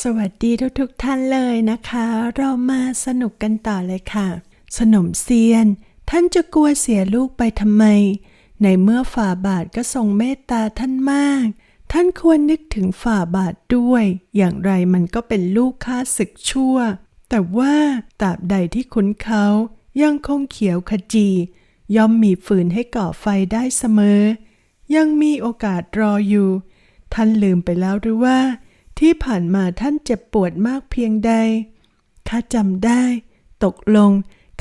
สวัสดีทุกทุกๆท่านเลยนะคะ เรามาสนุกกันต่อเลยค่ะ สนมเซียน ท่านจะกลัวเสียลูกไปทำไม ในเมื่อฝ่าบาทก็ทรงเมตตาท่านมาก ท่านควรนึกถึงฝ่าบาทด้วย อย่างไรมันก็เป็นลูกข้าศึกชั่ว แต่ว่าตราบใดที่คุ้นเขายังคงเขียวขจี ย่อมมีฟืนให้ก่อไฟได้เสมอ ยังมีโอกาสรออยู่ ท่านลืมไปแล้วหรือว่า ที่ผ่านมาท่านเจ็บปวดมากเพียงใด ข้าจำได้ ตกลง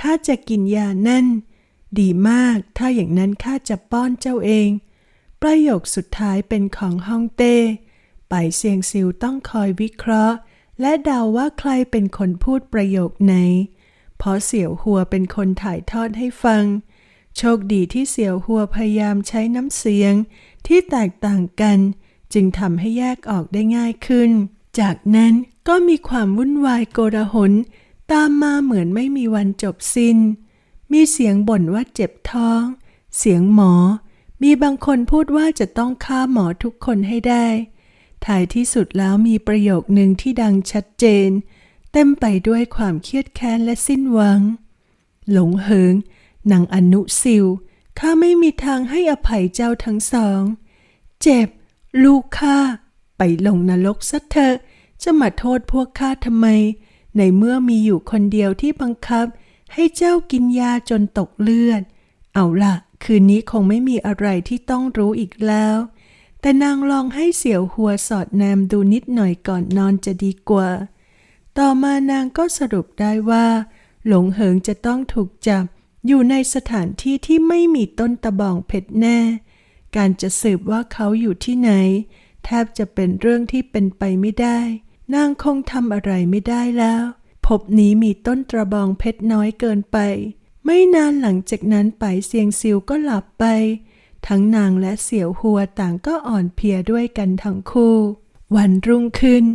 ข้าจะกินยานั่น ดีมาก ถ้าอย่างนั้นข้าจะป้อนเจ้าเอง ประโยคสุดท้ายเป็นของฮ่องเต้ ไปเซียงซิวต้องคอยวิเคราะห์ และเดาว่าใครเป็นคนพูดประโยคไหน เพราะเสี่ยวหัวเป็นคนถ่ายทอดให้ฟัง โชคดีที่เสี่ยวหัวพยายามใช้น้ำเสียงที่แตกต่างกัน จึงทำให้แยกออกได้ง่ายขึ้น จากนั้นก็มีความวุ่นวายโกลาหลตามมาเหมือนไม่มีวันจบสิ้น มีเสียงบ่นว่าเจ็บท้อง เสียงหมอ มีบางคนพูดว่าจะต้องฆ่าหมอทุกคนให้ได้ ท้ายที่สุดแล้วมีประโยคหนึ่งที่ดังชัดเจน เต็มไปด้วยความเครียดแค้นและสิ้นหวัง หลงเหิงนางอนุสิวข้าไม่มีทางให้อภัยเจ้าทั้งสอง เจ็บ ลูกข้าไปลงนรกซะเถอะจะมาโทษพวกข้าทำไม ในเมื่อมีอยู่คนเดียวที่บังคับ ให้เจ้ากินยาจนตกเลือด เอาล่ะคืนนี้คงไม่มีอะไรที่ต้องรู้อีกแล้ว แต่นางลองให้เสี่ยวหัวสอดแนมดูนิดหน่อยก่อนนอนจะดีกว่า ต่อมานางก็สรุปได้ว่า หลงเหิงจะต้องถูกจับอยู่ในสถานที่ที่ไม่มีต้นตะบองเพชรแน่ การจะสืบว่าเขาอยู่ที่ไหน แทบจะเป็นเรื่องที่เป็นไปไม่ได้ นางคงทำอะไรไม่ได้แล้ว พบนี้มีต้นตระบองเพชรน้อยเกินไป ไม่นานหลังจากนั้นไปเซียงซิวก็หลับไป ทั้งนางและเสี่ยวหัวต่างก็อ่อนเพลียด้วยกันทั้งคู่ วันรุ่งขึ้น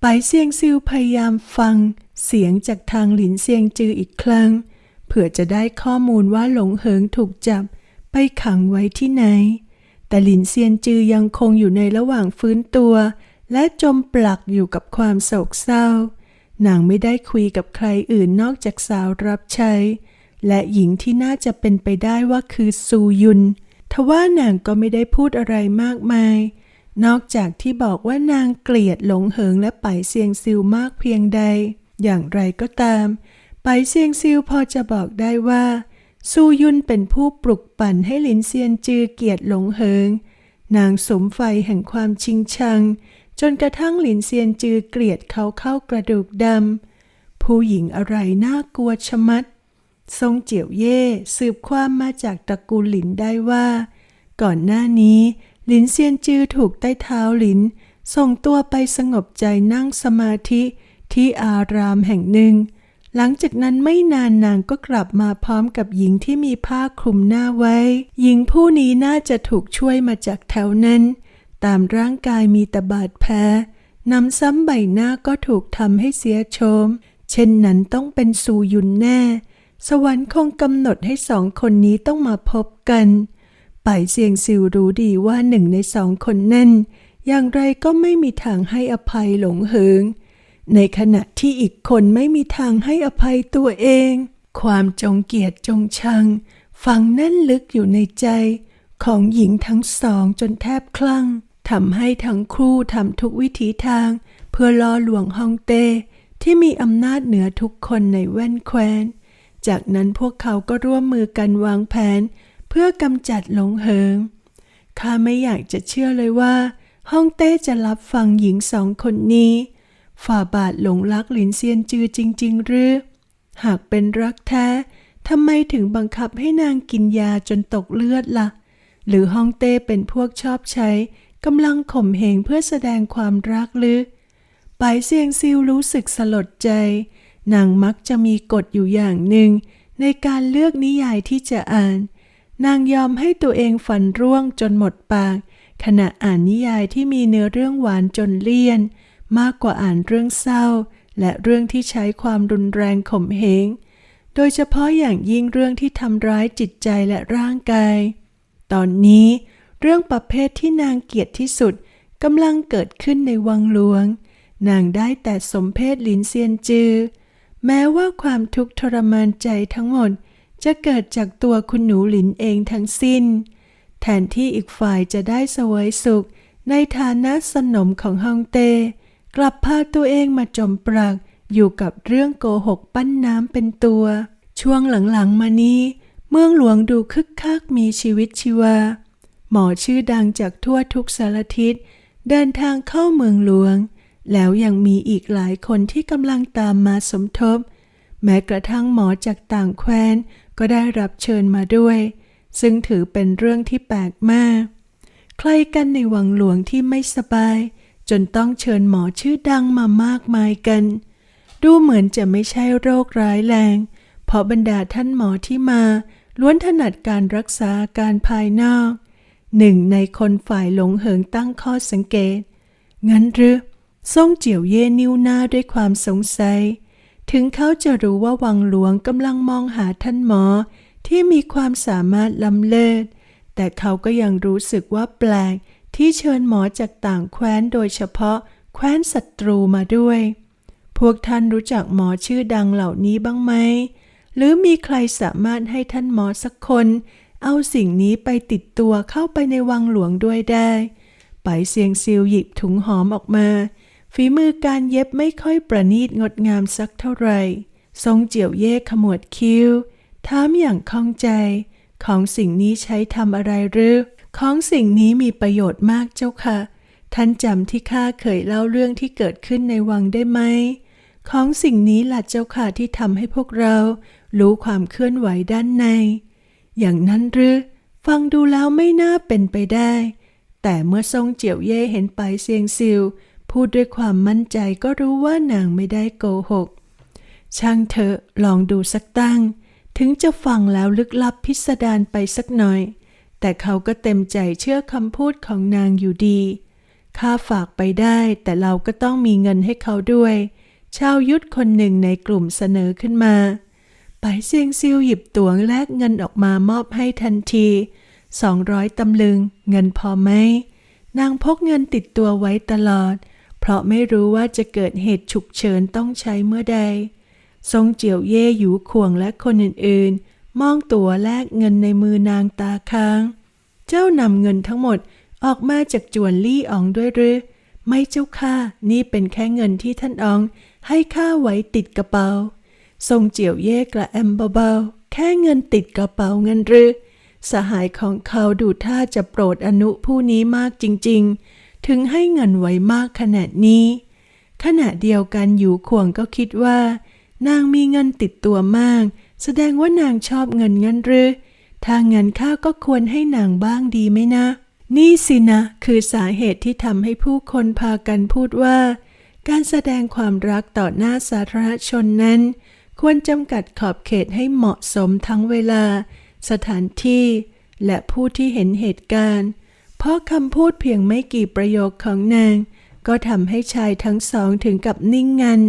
ไปเซียงซิวพยายามฟัง เสียงจากทางหลินเซียงจืออีกครั้งเผื่อจะได้ข้อมูลว่าหลงเหิงถูกจับไปขังไว้ที่ไหน แต่หลินเซียนจือยังคงอยู่ในระหว่างฟื้นตัว และจมปลักอยู่กับความโศกเศร้า นางไม่ได้คุยกับใครอื่นนอกจากสาวรับใช้ และหญิงที่น่าจะเป็นไปได้ว่าคือซูยุน ทว่านางก็ไม่ได้พูดอะไรมากมาย นอกจากที่บอกว่านางเกลียดหลงเหิงและไปเซียงซิวมากเพียงใด อย่างไรก็ตาม ไปเซียงซิวพอจะบอกได้ว่า ซูยุนเป็นผู้ปลุกปั่นให้หลินเซียนจือเกียรติหลงเหิง นางสมไฟแห่งความชิงชัง จนกระทั่งหลินเซียนจือเกลียดเขาเข้ากระดูกดำ ผู้หญิงอะไรน่ากลัวชะมัด ทรงเจียวเย่สืบความมาจากตระกูลหลินได้ว่า ก่อนหน้านี้หลินเซียนจือถูกใต้เท้าหลิน ส่งตัวไปสงบใจนั่งสมาธิที่อารามแห่งหนึ่ง หลังจากนั้นไม่นานนางก็กลับมาพร้อมกับหญิงที่มีผ้าคลุมหน้าไว้ หญิงผู้นี้น่าจะถูกช่วยมาจากแถวนั้น ตามร่างกายมีแต่บาดแผลนำซ้ำใบหน้าก็ถูกทำให้เสียโฉมเช่นนั้นต้องเป็นซูยุนแน่ สวรรค์คงกำหนดให้สองคนนี้ต้องมาพบกันไปเซียงซิวรู้ดีว่าหนึ่งในสองคนนั้นอย่างไรก็ไม่มีทางให้อภัยหลงเหิง ในขณะที่อีกคนไม่มีทางให้อภัยตัวเอง ความจงเกียดจงชัง ฝังแน่นลึกอยู่ในใจ ของหญิงทั้งสองจนแทบคลั่งทำให้ทั้งคู่ทำทุกวิถีทาง เพื่อล่อลวงฮองเต้ ที่มีอำนาจเหนือทุกคนในแว่นแคว้น จากนั้นพวกเขาก็ร่วมมือกันวางแผน เพื่อกำจัดหลงเหิงข้าไม่อยากจะเชื่อเลยว่าฮ่องเต้จะรับฟังหญิงสองคนนี้ ฝ่าบาทหลงรักหลินเซียนจือจริง ๆ หรือ หากเป็นรักแท้ทำไมถึงบังคับให้นางกินยาจนตกเลือดละ่ะ หรือฮ่องเต้เป็นพวกชอบใช้กำลังข่มเหงเพื่อแสดงความรักหรือไปเซียงซิวรู้สึกสลดใจ นางมักจะมีกฎอยู่อย่างหนึ่ง ในการเลือกนิยายที่จะอ่าน นางยอมให้ตัวเองฝันร่วงจนหมดปาก ขณะอ่านนิยายที่มีเนื้อเรื่องหวานจนเลี่ยน มากกว่าอ่านเรื่องเศร้า และเรื่องที่ใช้ความรุนแรงข่มเหง โดยเฉพาะอย่างยิ่งเรื่องที่ทำร้ายจิตใจและร่างกาย ตอนนี้เรื่องประเภทที่นางเกลียดที่สุดกำลังเกิดขึ้นในวังหลวง นางได้แต่สมเพศลินเซียนจือ แม้ว่าความทุกข์ทรมานใจทั้งหมด จะเกิดจากตัวคุณหนูหลินเองทั้งสิ้น แทนที่อีกฝ่ายจะได้สวยสุขในฐานะสนมของฮองเต้ กลับพาตัวเองมาจมปลักอยู่กับเรื่องโกหกปั้นน้ำเป็นตัว ช่วงหลังๆมานี้ เมืองหลวงดูคึกคักมีชีวิตชีวา หมอชื่อดังจากทั่วทุกสารทิศเดินทางเข้าเมืองหลวง แล้วยังมีอีกหลายคนที่กำลังตามมาสมทบ แม้กระทั่งหมอจากต่างแคว้นก็ได้รับเชิญมาด้วย ซึ่งถือเป็นเรื่องที่แปลกมาก ใครกันในวังหลวงที่ไม่สบาย จนต้องเชิญหมอชื่อดังมามากมายกัน ดูเหมือนจะไม่ใช่โรคร้ายแรง เพราะบรรดาท่านหมอที่มาล้วนถนัดการรักษาการภายนอกหนึ่งในคนฝ่ายหลงเหิงตั้งข้อสังเกต งั้นหรือซ่งเจียวเย่นิ้วหน้าด้วยความสงสัย ถึงเขาจะรู้ว่าวังหลวงกำลังมองหาท่านหมอที่มีความสามารถล้ำเลิศ แต่เขาก็ยังรู้สึกว่าแปลก ที่เชิญหมอจากต่างแคว้นโดยเฉพาะแคว้นศัตรูมาด้วย พวกท่านรู้จักหมอชื่อดังเหล่านี้บ้างไหม หรือมีใครสามารถให้ท่านหมอสักคน เอาสิ่งนี้ไปติดตัวเข้าไปในวังหลวงด้วยได้ไปเสียงซิวหยิบถุงหอมออกมา ฝีมือการเย็บไม่ค่อยประณีตงดงามสักเท่าไหร่ทรงเจียวเย่ขมวดคิ้ว ถามอย่างข้องใจ ของสิ่งนี้ใช้ทำอะไรหรือ ของสิ่งนี้มีประโยชน์มากเจ้าค่ะ ท่านจำที่ข้าเคยเล่าเรื่องที่เกิดขึ้นในวังได้ไหม ของสิ่งนี้ล่ะเจ้าค่ะที่ทำให้พวกเรา รู้ความเคลื่อนไหวด้านใน อย่างนั้นหรือฟังดูแล้วไม่น่าเป็นไปได้ แต่เมื่อทรงเจียวเย่เห็นไปเซียงซิวพูดด้วยความมั่นใจก็รู้ว่านางไม่ได้โกหก ช่างเถอะลองดูสักตั้ง ถึงจะฟังแล้วลึกลับพิสดารไปสักหน่อย แต่เขาก็เต็มใจเชื่อคำพูดของนางอยู่ดีข้าฝากไปได้แต่เราก็ต้องมีเงินให้เขาด้วย ชาวยุทธคนหนึ่งในกลุ่มเสนอขึ้นมา ไปเซียงซิวหยิบตั๋วแลกเงินออกมามอบให้ทันทีสองร้อยตำลึง เงินพอไหม นางพกเงินติดตัวไว้ตลอด เพราะไม่รู้ว่าจะเกิดเหตุฉุกเฉินต้องใช้เมื่อใด ทรงเจียวเย่หยู่ข่วงและคนอื่นๆ มองตั๋วแลกเงินในมือนางตาค้าง เจ้านำเงินทั้งหมดออกมาจากจวนลี่อองด้วยหรือไม่เจ้าค่ะ นี่เป็นแค่เงินที่ท่านออง ให้ข้าไว้ติดกระเป๋า ทรงเจียวเย่กระแอมเบาๆ แค่เงินติดกระเป๋าเงินหรือ สหายของเขาดูท่าจะโปรดอนุผู้นี้มากจริง ๆ ถึงให้เงินไว้มากขนาดนี้ ขณะเดียวกันอยู่ขวงก็คิดว่า นางมีเงินติดตัวมาก แสดงว่านางชอบเงินเงินหรือ ถ้าเงินข้าก็ควรให้นางบ้างดีไหมนะ นี่สินะ คือสาเหตุที่ทำให้ผู้คนพากันพูดว่า การแสดงความรักต่อหน้าสาธารณชนนั้น ควรจำกัดขอบเขตให้เหมาะสมทั้งเวลา สถานที่ และผู้ที่เห็นเหตุการณ์ เพราะคำพูดเพียงไม่กี่ประโยคของนาง ก็ทำให้ชายทั้งสองถึงกับนิ่งงัน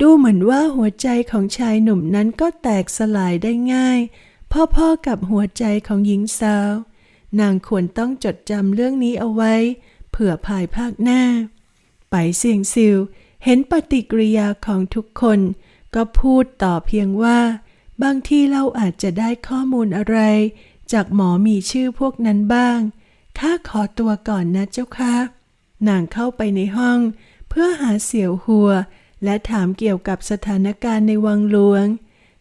ดูเหมือนว่าหัวใจของชายหนุ่มนั้นก็แตกสลายได้ง่าย พ่อๆกับหัวใจของหญิงสาว นางควรต้องจดจำเรื่องนี้เอาไว้ เผื่อภายภาคหน้า ไปเสียงซิวเห็นปฏิกิริยาของทุกคน ก็พูดต่อเพียงว่า บางทีเราอาจจะได้ข้อมูลอะไร จากหมอมีชื่อพวกนั้นบ้างข้าขอตัวก่อนนะเจ้าค่ะนางเข้าไปในห้อง เพื่อหาเสี่ยวหัว และถามเกี่ยวกับสถานการณ์ในวังหลวง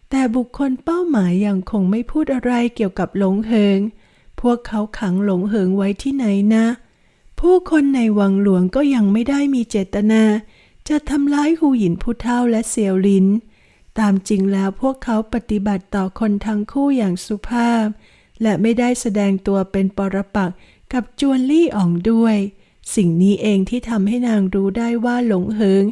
แต่บุคคลเป้าหมายยังคงไม่พูดอะไรเกี่ยวกับหลงเหิง พวกเขาขังหลงเหิงไว้ที่ไหนนะ ผู้คนในวังหลวงก็ยังไม่ได้มีเจตนา จะทำร้ายหูหยินผู้เฒ่าและเสียวลิน ตามจริงแล้วพวกเขาปฏิบัติต่อคนทั้งคู่อย่างสุภาพ และไม่ได้แสดงตัวเป็นปรปักษ์กับจวนลี่อ่องด้วย สิ่งนี้เองที่ทำให้นางรู้ได้ว่าหลงเหิง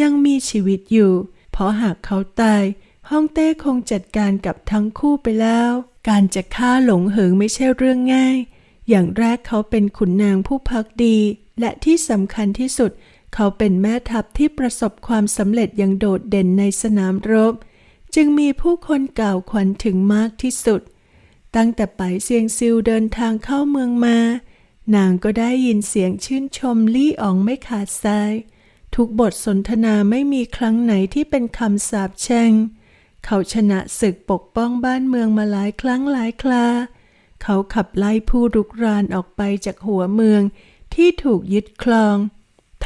ยังมีชีวิตอยู่ เพราะหากเขาตายฮ่องเต้คงจัดการกับทั้งคู่ไปแล้ว การจะฆ่าหลงเหิงไม่ใช่เรื่องง่าย อย่างแรกเขาเป็นขุนนางผู้พักดี และที่สำคัญที่สุด เขาเป็นแม่ทัพที่ประสบความสำเร็จอย่างโดดเด่นในสนามรบ จึงมีผู้คนกล่าวขวัญถึงมากที่สุด ตั้งแต่ไปเซียงซิวเดินทางเข้าเมืองมา นางก็ได้ยินเสียงชื่นชมลี่อองไม่ขาดสาย ทุกบทสนทนาไม่มีครั้งไหนที่เป็นคำสาปแช่ง เขาชนะศึกปกป้องบ้านเมืองมาหลายครั้งหลายครา เขาขับไล่ผู้รุกรานออกไปจากหัวเมืองที่ถูกยึดครอง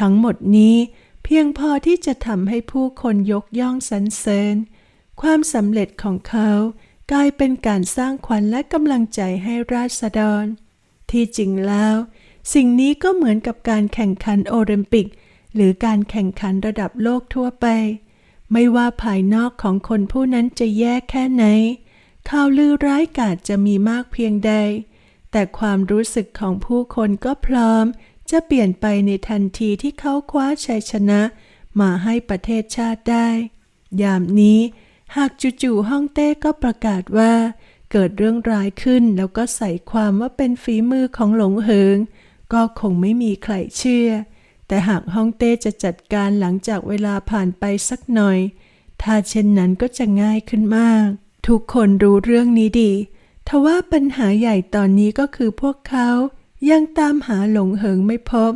ทั้งหมดนี้เพียงพอที่จะทำให้ผู้คนยกย่องสรรเสริญ ความสำเร็จของเขากลายเป็นการสร้างขวัญและกำลังใจให้ราษฎร ที่จริงแล้ว สิ่งนี้ก็เหมือนกับการแข่งขันโอลิมปิก หรือการแข่งขันระดับโลกทั่วไป ไม่ว่าภายนอกของคนผู้นั้นจะแย่แค่ไหนข่าวลือร้ายกาจจะมีมากเพียงใด แต่ความรู้สึกของผู้คนก็พร้อม จะเปลี่ยนไปในทันทีที่เขาคว้าชัยชนะ มาให้ประเทศชาติได้ ยามนี้ หากจู่ๆฮ่องเต้ก็ประกาศว่า เกิดเรื่องร้ายขึ้นแล้วก็ใส่ความว่าเป็นฝีมือของหลงเหิง ก็คงไม่มีใครเชื่อ แต่หากฮ่องเต้จะจัดการหลังจากเวลาผ่านไปสักหน่อย ถ้าเช่นนั้นก็จะง่ายขึ้นมาก ทุกคนรู้เรื่องนี้ดีทว่าปัญหาใหญ่ตอนนี้ก็คือพวกเขายังตามหาหลงเหิงไม่พบ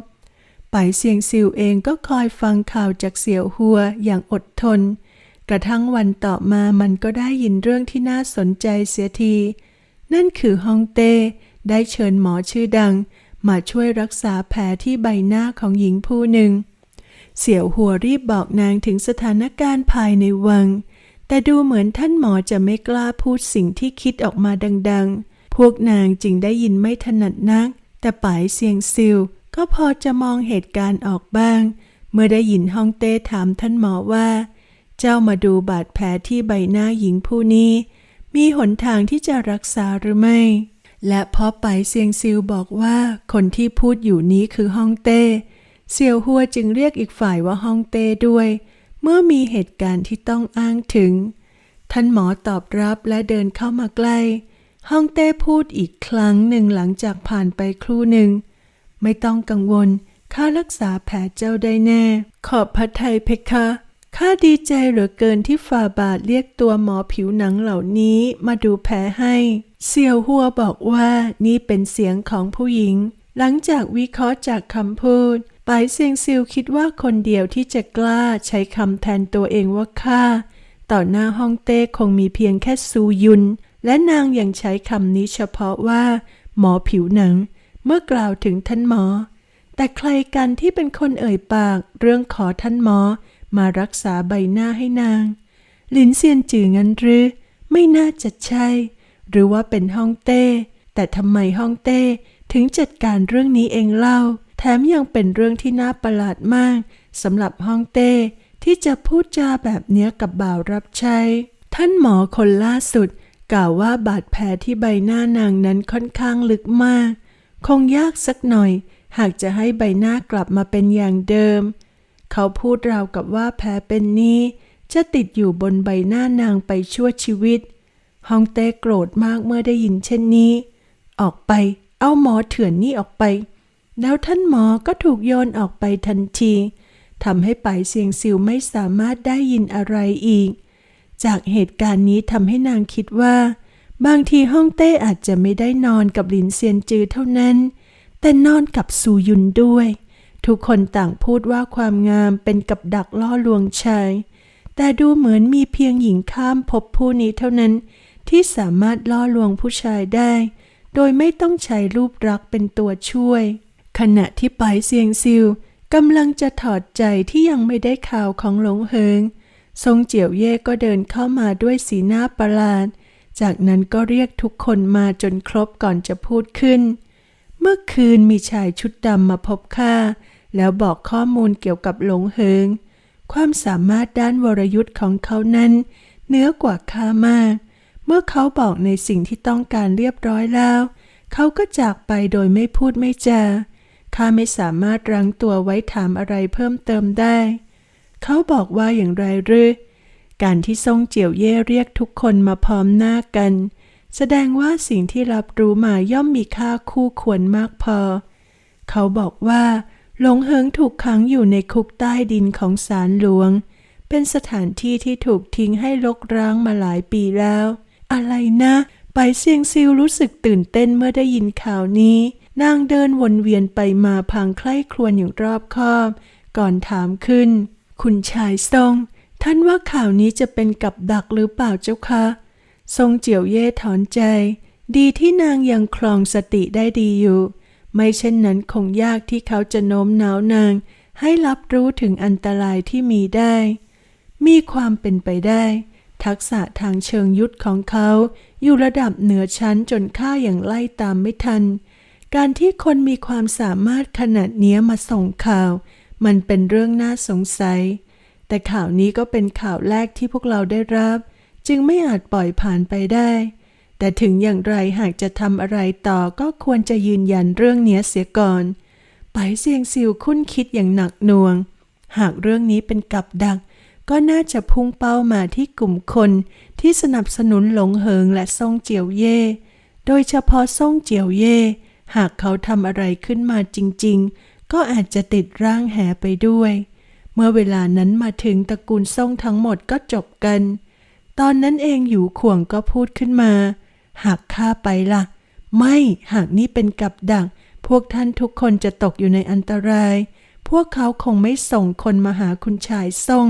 ไปเซียงซิวเองก็คอยฟังข่าวจากเสี่ยวหัวอย่างอดทน กระทั่งวันต่อมามันก็ได้ยินเรื่องที่น่าสนใจเสียที นั่นคือฮองเต้ได้เชิญหมอชื่อดัง มาช่วยรักษาแผลที่ใบหน้าของหญิงผู้หนึ่ง เสี่ยวหัวรีบบอกนางถึงสถานการณ์ภายในวัง แต่ดูเหมือนท่านหมอจะไม่กล้าพูดสิ่งที่คิดออกมาดังๆ พวกนางจึงได้ยินไม่ถนัดนัก แต่ป๋ายเซียงซิลก็พอจะมองเหตุการณ์ออกบ้าง เมื่อได้ยินฮ่องเต้ถามท่านหมอว่า เจ้ามาดูบาดแผลที่ใบหน้าหญิงผู้นี้ มีหนทางที่จะรักษาหรือไม่ และพอไปเซียงซิลบอกว่าคนที่พูดอยู่นี้คือฮ่องเต้เสี่ยวหัวจึงเรียกอีกฝ่ายว่าฮ่องเต้ด้วย เมื่อมีเหตุการณ์ที่ต้องอ้างถึง ท่านหมอตอบรับและเดินเข้ามาใกล้ ฮ่องเต้พูดอีกครั้งหนึ่งหลังจากผ่านไปครู่หนึ่ง ไม่ต้องกังวลข้ารักษาแผลเจ้าได้แน่ ขอบพระทัยเพคะข้าดีใจเหลือเกินที่ฝ่าบาทเรียกตัวหมอผิวหนังเหล่านี้มาดูแผลให้ เสี่ยวหัวบอกว่านี่เป็นเสียงของผู้หญิง หลังจากวิเคราะห์จากคำพูดปายเซียงซิลคิดว่าคนเดียวที่จะกล้าใช้คำแทนตัวเองว่าข้าต่อหน้าฮ่องเต้คงมีเพียงแค่ซูยุน และนางยังใช้คำนี้เฉพาะว่า หมอผิวหนัง เมื่อกล่าวถึงท่านหมอ แต่ใครกันที่เป็นคนเอ่ยปาก เรื่องขอท่านหมอ มารักษาใบหน้าให้นาง หลินเซียนจืองั้นหรือ ไม่น่าจะใช่ หรือว่าเป็นฮ่องเต้ แต่ทำไมฮ่องเต้ ถึงจัดการเรื่องนี้เองเล่า แถมยังเป็นเรื่องที่น่าประหลาดมากสำหรับฮ่องเต้ ที่จะพูดจาแบบเนี้ยกับบ่าวรับใช้ ท่านหมอคนล่าสุด กล่าวว่าบาดแผลที่ใบหน้านางนั้นค่อนข้างลึกมาก คงยากสักหน่อย หากจะให้ใบหน้ากลับมาเป็นอย่างเดิม เขาพูดราวกับว่าแผลเป็นนี้ จะติดอยู่บนใบหน้านางไปชั่วชีวิต ฮองเต้โกรธมากเมื่อได้ยินเช่นนี้ ออกไปเอาหมอเถื่อนนี่ออกไป แล้วท่านหมอก็ถูกโยนออกไปทันทีทำให้ไปเสียงซิวไม่สามารถได้ยินอะไรอีก จากเหตุการณ์นี้ทำให้นางคิดว่า บางทีฮ่องเต้อาจจะไม่ได้นอนกับหลินเซียนจือเท่านั้น แต่นอนกับซูยุนด้วย ทุกคนต่างพูดว่าความงามเป็นกับดักล่อลวงชาย แต่ดูเหมือนมีเพียงหญิงข้ามพบผู้นี้เท่านั้น ที่สามารถล่อลวงผู้ชายได้ โดยไม่ต้องใช้รูปรักเป็นตัวช่วย ขณะที่ไปเซียงซิวกำลังจะถอดใจที่ยังไม่ได้ข่าวของหลงเฮิง ทรงเจียวเย่ก็เดินเข้ามาด้วยสีหน้าประหลาด จากนั้นก็เรียกทุกคนมาจนครบก่อนจะพูดขึ้น เมื่อคืนมีชายชุดดำมาพบข้าแล้วบอกข้อมูลเกี่ยวกับหลงเฮิง ความสามารถด้านวรยุทธ์ของเขานั้นเหนือกว่าข้ามาก เมื่อเขาบอกในสิ่งที่ต้องการเรียบร้อยแล้ว เขาก็จากไปโดยไม่พูดไม่จาข้าไม่สามารถรั้งตัวไว้ถามอะไรเพิ่มเติมได้ เขาบอกว่าอย่างไรหรือการที่ทรงเจียวเย่เรียกทุกคนมาพร้อมหน้ากัน แสดงว่าสิ่งที่รับรู้มาย่อมมีค่าคู่ควรมากพอ เขาบอกว่า หลงเฮิงถูกขังอยู่ในคุกใต้ดินของศาลหลวง เป็นสถานที่ที่ถูกทิ้งให้รกร้างมาหลายปีแล้ว อะไรนะ ไปเซียงซิวรู้สึกตื่นเต้นเมื่อได้ยินข่าวนี้ นางเดินวนเวียนไปมาพังใคร่ครวญอย่างรอบคอบกรถามขึ้น คุณชายทรง ท่านว่าข่าวนี้จะเป็นกับดักหรือเปล่าเจ้าคะ ทรงเจียวเย่ถอนใจ ดีที่นางยังคลองสติได้ดีอยู่ ไม่เช่นนั้นคงยากที่เขาจะโน้มน้าวนางให้รับรู้ถึงอันตรายที่มีได้ มีความเป็นไปได้ ทักษะทางเชิงยุทธของเขา อยู่ระดับเหนือชั้นจนข้าอย่างไล่ตามไม่ทัน การที่คนมีความสามารถขนาดเนี้ยมาส่งข่าว มันเป็นเรื่องน่าสงสัย แต่ข่าวนี้ก็เป็นข่าวแรกที่พวกเราได้รับ จึงไม่อาจปล่อยผ่านไปได้ แต่ถึงอย่างไรหากจะทำอะไรต่อก็ควรจะยืนยันเรื่องเนี้ยเสียก่อนไปเซียงซิวคุ้นคิดอย่างหนักหน่วง หากเรื่องนี้เป็นกับดัก ก็น่าจะพุ่งเป้ามาที่กลุ่มคนที่สนับสนุนหลงเหิงและซ่งเจียวเย่ โดยเฉพาะซ่งเจียวเย่ หากเขาทำอะไรขึ้นมาจริง ๆ ก็อาจจะติดร่างแหไปด้วย เมื่อเวลานั้นมาถึงตระกูลซ่งทั้งหมดก็จบกัน ตอนนั้นเองอยู่ข่วงก็พูดขึ้นมา หากข้าไปล่ะ ไม่หากนี่เป็นกับดัก พวกท่านทุกคนจะตกอยู่ในอันตราย พวกเขาคงไม่ส่งคนมาหาคุณชายซ่ง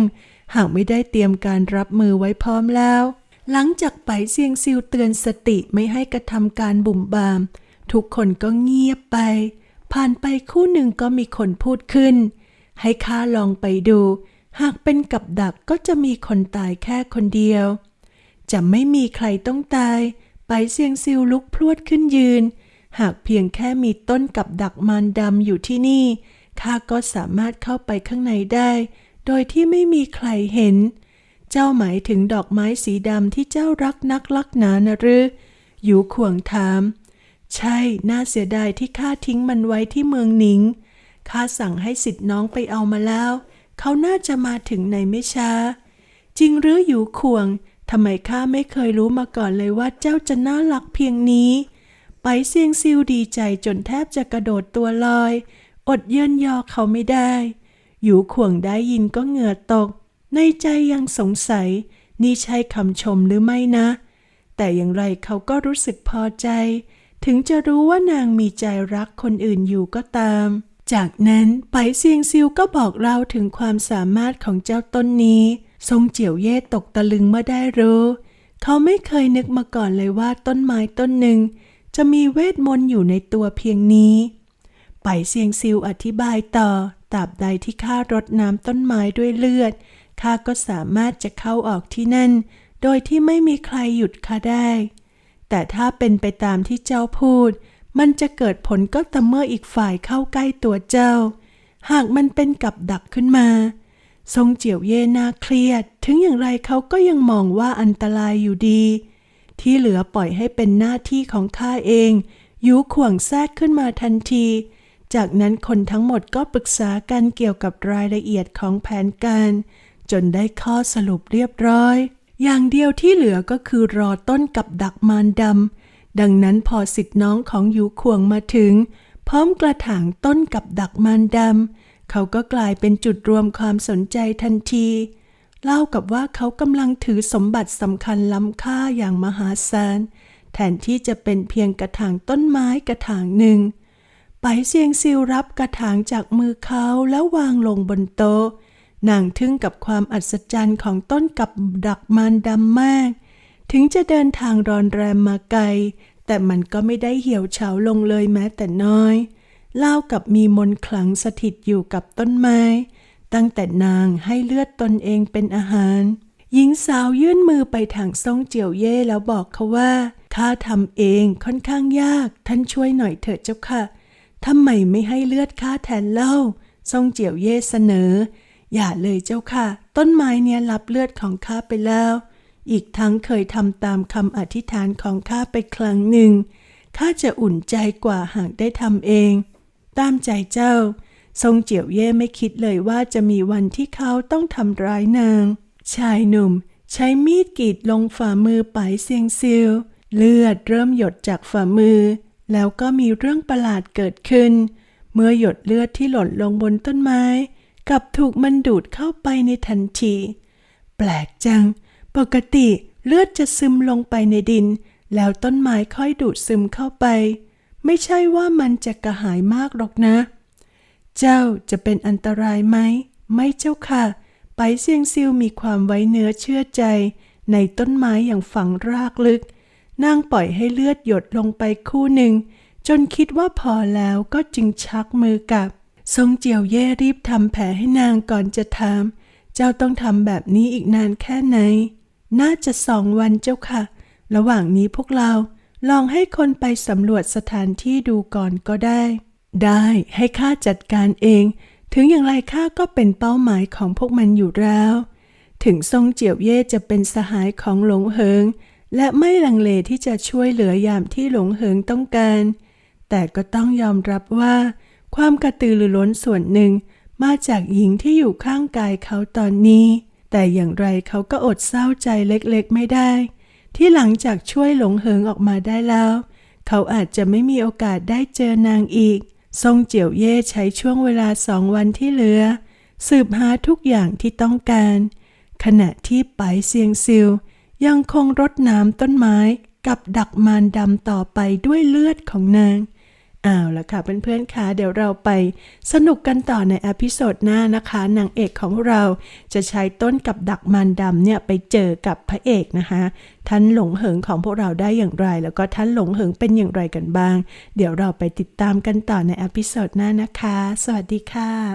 หากไม่ได้เตรียมการรับมือไว้พร้อมแล้ว หลังจากไปเซียงซิวเตือนสติไม่ให้กระทำการบุ่มบาม ทุกคนก็เงียบไป ผ่านไปคู่หนึ่งก็มีคนพูดขึ้น ให้ข้าลองไปดู หากเป็นกับดักก็จะมีคนตายแค่คนเดียว จะไม่มีใครต้องตาย ไปเซียงซิวลุกพรวดขึ้นยืน หากเพียงแค่มีต้นกับดักมารดำอยู่ที่นี่ข้าก็สามารถเข้าไปข้างในได้ โดยที่ไม่มีใครเห็น เจ้าหมายถึงดอกไม้สีดำที่เจ้ารักนักลักหนานะหรืออยู่ขวงถาม ใช่ น่าเสียดายที่ข้าทิ้งมันไว้ที่เมืองหนิง ข้าสั่งให้สิทธิ์น้องไปเอามาแล้ว เขาน่าจะมาถึงในไม่ช้า จริงหรืออยู่ขวง ทำไมข้าไม่เคยรู้มาก่อนเลยว่าเจ้าจะน่ารักเพียงนี้ไปเซียงซิวดีใจจนแทบจะกระโดดตัวลอย อดเยินยอเขาไม่ได้ อยู่ขวงได้ยินก็เหงื่อตก ในใจยังสงสัย นี่ใช่คำชมหรือไม่นะ แต่อย่างไรเขาก็รู้สึกพอใจ ถึงจะรู้ว่านางมีใจรักคนอื่นอยู่ก็ตาม จากนั้นไปเซียงซิวก็บอกเราถึงความสามารถของเจ้าต้นนี้ ทรงเจียวเย่ตกตะลึงเมื่อได้รู้ เขาไม่เคยนึกมาก่อนเลยว่าต้นไม้ต้นหนึ่ง จะมีเวทมนต์อยู่ในตัวเพียงนี้ ไปเซียงซิวอธิบายต่อ ตราบใดที่ข้ารดน้ำต้นไม้ด้วยเลือดข้าก็สามารถจะเข้าออกที่นั่น โดยที่ไม่มีใครหยุดข้าได้ แต่ถ้าเป็นไปตามที่เจ้าพูด มันจะเกิดผลก็ต่อเมื่ออีกฝ่ายเข้าใกล้ตัวเจ้า หากมันเป็นกับดักขึ้นมา ทรงเจียวเย่น่าเครียด ถึงอย่างไรเขาก็ยังมองว่าอันตรายอยู่ดี ที่เหลือปล่อยให้เป็นหน้าที่ของข้าเองยูข่วงแทรกขึ้นมาทันที จากนั้นคนทั้งหมดก็ปรึกษากันเกี่ยวกับรายละเอียดของแผนการ จนได้ข้อสรุปเรียบร้อย อย่างเดียวที่เหลือก็คือรอต้นกับดักมารดำดังนั้นพอสิทธิ์น้องของยูขวงมาถึง พร้อมกระถางต้นกับดักมารดำเขาก็กลายเป็นจุดรวมความสนใจทันที เล่ากับว่าเขากำลังถือสมบัติสำคัญล้ำค่าอย่างมหาศาลแทนที่จะเป็นเพียงกระถางต้นไม้กระถางหนึ่ง ไปเซียงซิวรับกระถางจากมือเขาแล้ววางลงบนโต๊ะ นางทึ่งกับความอัศจรรย์ของต้นกับดักมารดำมาก ถึงจะเดินทางรอนแรมมาไกล แต่มันก็ไม่ได้เหี่ยวเฉาลงเลยแม้แต่น้อยเล่ากับมีมนขลังสถิตอยู่กับต้นไม้ ตั้งแต่นางให้เลือดตนเองเป็นอาหาร หญิงสาวยื่นมือไปทางซ่งเจียวเย่แล้วบอกเขาว่า ข้าทำเองค่อนข้างยาก ท่านช่วยหน่อยเถิดเจ้าค่ะ ทำไมไม่ให้เลือดข้าแทนเล่าซ่งเจียวเย่เสนอ อย่าเลยเจ้าค่ะ ต้นไม้เนี่ยรับเลือดของข้าไปแล้ว อีกทั้งเคยทำตามคำอธิษฐานของข้าไปครั้งหนึ่ง ข้าจะอุ่นใจกว่าหากได้ทำเอง ตามใจเจ้า ทรงเจียวเย่ไม่คิดเลยว่าจะมีวันที่เขาต้องทำร้ายนาง ชายหนุ่ม ใช้มีดกรีดลงฝ่ามือไปเซียงซิลเลือดเริ่มหยดจากฝ่ามือ แล้วก็มีเรื่องประหลาดเกิดขึ้น เมื่อหยดเลือดที่หล่นลงบนต้นไม้กับถูกมันดูดเข้าไปในทันที แปลกจัง ปกติเลือดจะซึมลงไปในดิน แล้วต้นไม้ค่อยดูดซึมเข้าไป ไม่ใช่ว่ามันจะกระหายมากหรอกนะ เจ้าจะเป็นอันตรายไหม ไม่เจ้าค่ะ ไปเซียงซิวมีความไว้เนื้อเชื่อใจ ในต้นไม้อย่างฝังรากลึก นางปล่อยให้เลือดหยดลงไปคู่หนึ่ง จนคิดว่าพอแล้วก็จึงชักมือกับ ทรงเจียวเย่รีบทำแผลให้นางก่อนจะถาม เจ้าต้องทำแบบนี้อีกนานแค่ไหน น่าจะสองวันเจ้าค่ะ ระหว่างนี้พวกเราลองให้คนไปสำรวจสถานที่ดูก่อนก็ได้ ได้ให้ข้าจัดการเอง ถึงอย่างไรข้าก็เป็นเป้าหมายของพวกมันอยู่แล้ว ถึงทรงเจียวเย่จะเป็นสหายของหลงเหิง และไม่ลังเลที่จะช่วยเหลือยามที่หลงเหิงต้องการ แต่ก็ต้องยอมรับว่า ความกระตือรือร้นส่วนหนึ่งมาจากหญิงที่อยู่ข้างกายเขาตอนนี้ แต่อย่างไรเขาก็อดเศร้าใจเล็กๆไม่ได้ ที่หลังจากช่วยหลงเหิงออกมาได้แล้ว เขาอาจจะไม่มีโอกาสได้เจอนางอีก ทรงเจียวเย่ใช้ช่วงเวลาสองวันที่เหลือ สืบหาทุกอย่างที่ต้องการ ขณะที่ไปเซียงซิว ยังคงรดน้ำต้นไม้กับดักมารดำต่อไปด้วยเลือดของนางอ้าวละค่ะเพื่อนๆค่ะเดี๋ยวเราไปสนุกกันต่อในอพิโซดหน้านะคะนางเอกของเราจะใช้ต้นกับดักมารดำเนี่ยไปเจอกับพระเอกนะคะท่านหลงเหิงของพวกเราได้อย่างไร แล้วก็ท่านหลงเหิงเป็นอย่างไรกันบ้าง เดี๋ยวเราไปติดตามกันต่อในอพิโซดหน้านะคะ สวัสดีค่ะ